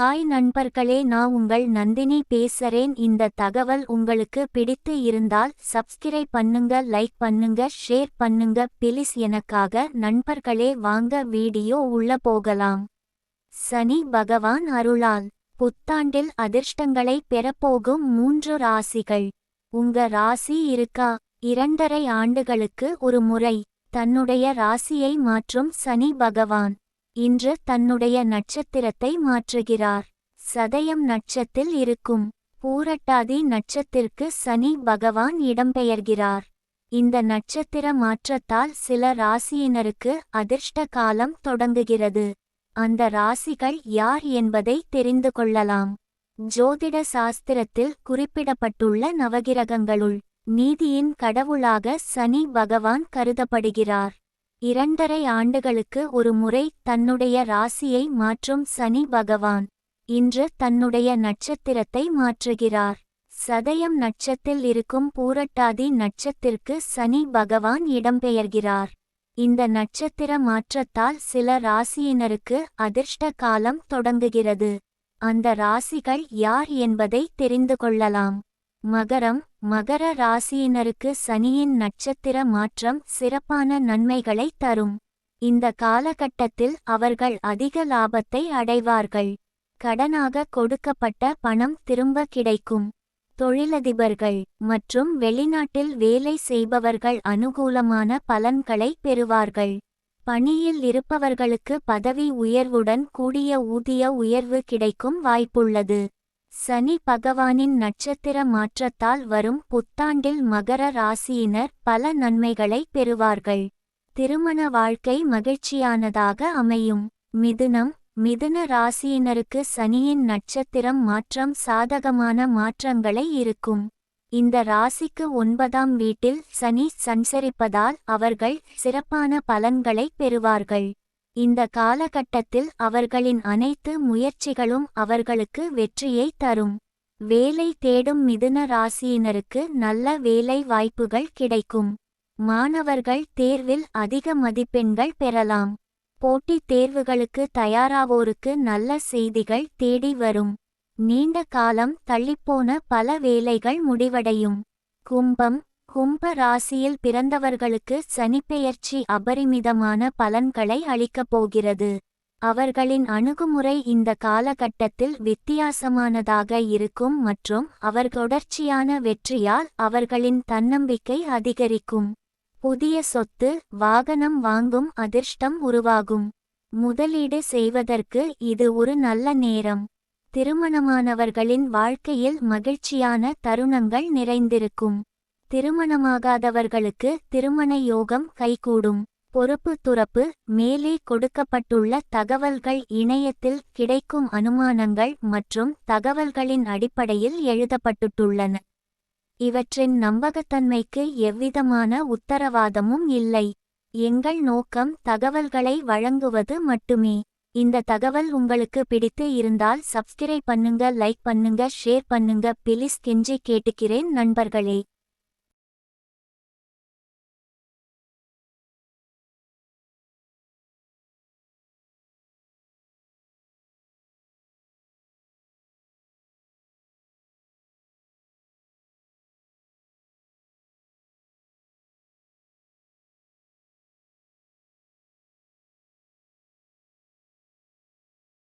Hi நண்பர்களே நான் உங்கள் நந்தினி பேசுறேன். இந்த தகவல் உங்களுக்கு பிடித்து இருந்தால் சப்ஸ்கிரைப் பண்ணுங்க லைக் பண்ணுங்க ஷேர் பண்ணுங்க. பிலிஸ் எனக்காக நண்பர்களே வாங்க வீடியோ உள்ள போகலாம். சனி பகவான் அருளால் புத்தாண்டில் அதிர்ஷ்டங்களை பெறப்போகும் மூன்று ராசிகள். உங்க ராசி இருக்கா? இரண்டரை ஆண்டுகளுக்கு ஒரு முறை தன்னுடைய ராசியை மாற்றும் சனி பகவான். இன்று தன்னுடைய நட்சத்திரத்தை மாற்றுகிறார். சதயம் நட்சத்தில் இருக்கும் பூரட்டாதி நட்சத்திற்கு சனி பகவான் இடம்பெயர்கிறார். இந்த நட்சத்திர மாற்றத்தால் சில ராசியினருக்கு அதிர்ஷ்ட காலம் தொடங்குகிறது. அந்த ராசிகள் யார் என்பதை தெரிந்து கொள்ளலாம். ஜோதிட சாஸ்திரத்தில் குறிப்பிடப்பட்டுள்ள நவகிரகங்களுள் நீதியின் கடவுளாக சனி பகவான் கருதப்படுகிறார். இரண்டரை ஆண்டுகளுக்கு ஒரு முறை தன்னுடைய ராசியை மாற்றும் சனி பகவான். இன்று தன்னுடைய நட்சத்திரத்தை மாற்றுகிறார். சதயம் நட்சத்தில் இருக்கும் பூரட்டாதி நட்சத்திற்கு சனி பகவான் இடம்பெயர்கிறார். இந்த நட்சத்திர மாற்றத்தால் சில ராசியினருக்கு அதிர்ஷ்ட காலம் தொடங்குகிறது. அந்த ராசிகள் யார் என்பதை தெரிந்து கொள்ளலாம். மகரம் மகர ராசியினருக்கு சனியின் நட்சத்திர மாற்றம் சிறப்பான நன்மைகளை தரும். இந்த காலகட்டத்தில் அவர்கள் அதிக லாபத்தை அடைவார்கள். கடனாக கொடுக்கப்பட்ட பணம் திரும்ப கிடைக்கும். தொழிலதிபர்கள் மற்றும் வெளிநாட்டில் வேலை செய்பவர்கள் அனுகூலமான பலன்களை பெறுவார்கள். பணியில் இருப்பவர்களுக்கு பதவி உயர்வுடன் கூடிய ஊதிய உயர்வு கிடைக்கும் வாய்ப்புள்ளது. சனி பகவானின் நட்சத்திர மாற்றத்தால் வரும் புத்தாண்டில் மகர ராசியினர் பல நன்மைகளை பெறுவார்கள். திருமண வாழ்க்கை மகிழ்ச்சியானதாக அமையும். மிதுனம் மிதுன ராசியினருக்கு சனியின் நட்சத்திரம் மாற்றம் சாதகமான மாற்றங்களை இருக்கும். இந்த ராசிக்கு ஒன்பதாம் வீட்டில் சனி சஞ்சரிப்பதால் அவர்கள் சிறப்பான பலன்களை பெறுவார்கள். இந்த காலகட்டத்தில் அவர்களின் அனைத்து முயற்சிகளும் அவர்களுக்கு வெற்றியை தரும். வேலை தேடும் மிதுன ராசியினருக்கு நல்ல வேலை வாய்ப்புகள் கிடைக்கும். மாணவர்கள் தேர்வில் அதிக மதிப்பெண்கள் பெறலாம். போட்டித் தேர்வுகளுக்கு தயாராவோருக்கு நல்ல செய்திகள் தேடி வரும். நீண்ட காலம் தள்ளிப்போன பல வேலைகள் முடிவடையும். கும்பம் கும்ப ராசியில் பிறந்தவர்களுக்கு சனிப்பெயர்ச்சி அபரிமிதமான பலன்களை அளிக்கப் போகிறது. அவர்களின் அணுகுமுறை இந்த காலகட்டத்தில் வித்தியாசமானதாக இருக்கும் மற்றும் அவர் தொடர்ச்சியான வெற்றியால் அவர்களின் தன்னம்பிக்கை அதிகரிக்கும். புதிய சொத்து வாகனம் வாங்கும் அதிர்ஷ்டம் உருவாகும். முதலீடு செய்வதற்கு இது ஒரு நல்ல நேரம். திருமணமானவர்களின் வாழ்க்கையில் மகிழ்ச்சியான தருணங்கள் நிறைந்திருக்கும். திருமணமாகாதவர்களுக்கு திருமண யோகம் கைகூடும். பொறுப்பு துறப்பு மேலே கொடுக்கப்பட்டுள்ள தகவல்கள் இணையத்தில் கிடைக்கும் அனுமானங்கள் மற்றும் தகவல்களின் அடிப்படையில் எழுதப்பட்டுள்ளன. இவற்றின் நம்பகத்தன்மைக்கு எவ்விதமான உத்தரவாதமும் இல்லை. எங்கள் நோக்கம் தகவல்களை வழங்குவது மட்டுமே. இந்த தகவல் உங்களுக்கு பிடித்து இருந்தால் சப்ஸ்கிரைப் பண்ணுங்க லைக் பண்ணுங்க ஷேர் பண்ணுங்க. பிலிஸ் கெஞ்சி கேட்டுக்கிறேன் நண்பர்களே.